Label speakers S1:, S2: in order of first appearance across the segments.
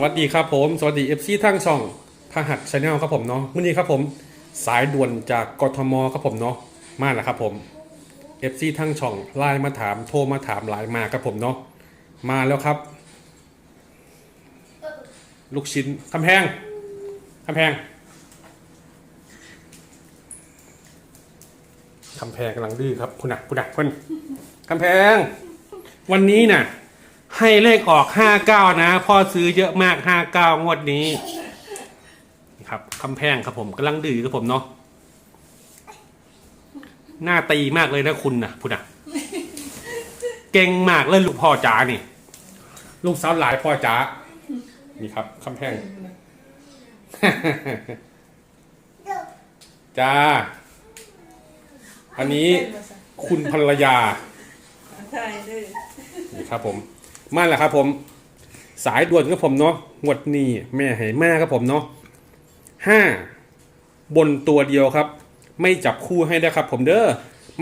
S1: สวัสดีครับผม สวัสดีเอฟซีทั้งช่องพหัสชาแนลครับผมเนาะมื่อนี้ครับผมสายด่วนจากกทมครับผมเนาะมาแล้วครับผมเอฟซีทั้งช่องไลน์มาถามโทรมาถามไลน์มาครับผมเนาะมาแล้วครับ ลูกชิ้นคำแพงคำแพงคำแพงกำลังดื้อครับคุณนักคุณนักเพิ่นคำแพง วันนี้น่ะ ให้เลขออกห้าเก้านะ พ่อซื้อเยอะมากห้าเก้างวดนี้นี่ครับคำแพงครับผมกำลังดื้อครับผมเนาะหน้าตีมากเลยนะคุณนะพุณนะเก่งมากเลยลูกพ่อจ๋านี่ ลูกสาวหลายพ่อจ๋านี่ครับคำแพงจ้า อันนี้คุณภรรยา
S2: ใช่ดื้อ
S1: นี่ครับผม มาแล้วครับผม สายด่วนครับผมเนาะงวดนี้แม่ให้มาครับผมเนาะห้าบนตัวเดียวครับ ไม่จับคู่ให้นะครับ ผมเด้อ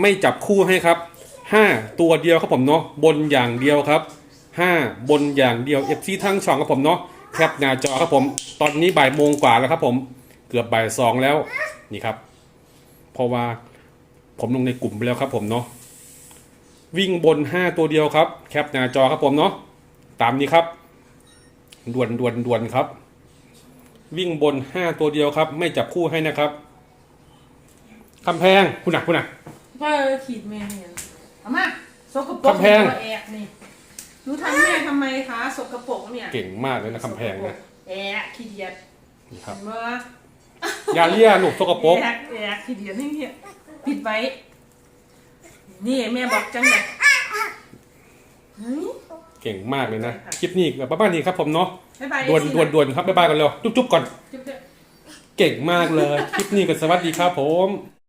S1: ไม่จับคู่ให้ครับห้าตัวเดียวครับผมเนาะบนอย่างเดียวครับห้าบนอย่างเดียวเอฟซีทั้งช่องครับผมเนาะแคปหน้าจอครับผม ตอนนี้บ่ายโมงกว่าแล้วครับผม เกือบบ่ายสองแล้วนี่ครับ เพราะว่าผมลงในกลุ่มไปแล้วครับผมเนาะ วิ่งบน 5 ตัวเดียวครับแคปหน้าจอครับผมเนาะตามนี้ครับด่วนด่วนด่วนครับ วิ่งบน 5 ตัวเดียวครับ ไม่จับคู่ให้นะครับคำแพงคุณหนักคุณหนัก
S2: พ่อขีดแม่เนี่ยเอามาสกปรก
S1: กำแพง
S2: ตัวแอกนี่หนูทำแม่ทำไมคะสกปรกเนี่ย
S1: เก่งมากเลยนะคำแพงนะ
S2: แอกขี้เดียด
S1: นี่ครับ
S2: เห็นบ่
S1: อย่าเลี่ยลูกสกปรก
S2: แอกแอกขี้เดียดนี่เนี่ยปิดไว้ นี่แม่บอกจังเลยเฮ้ย
S1: เก่งมากเลยนะ คลิปนี้แบบบ้านๆนี้ครับผมเนาะ
S2: บ๊ายบาย
S1: ด่วน
S2: สิ
S1: ด่วนด่วนครับบ๊ายบายกันเร็วจุ๊บๆก่อน
S2: จุ๊บเด้อ
S1: เก่งมากเลย คลิปนี้ก็สวัสดีครับผม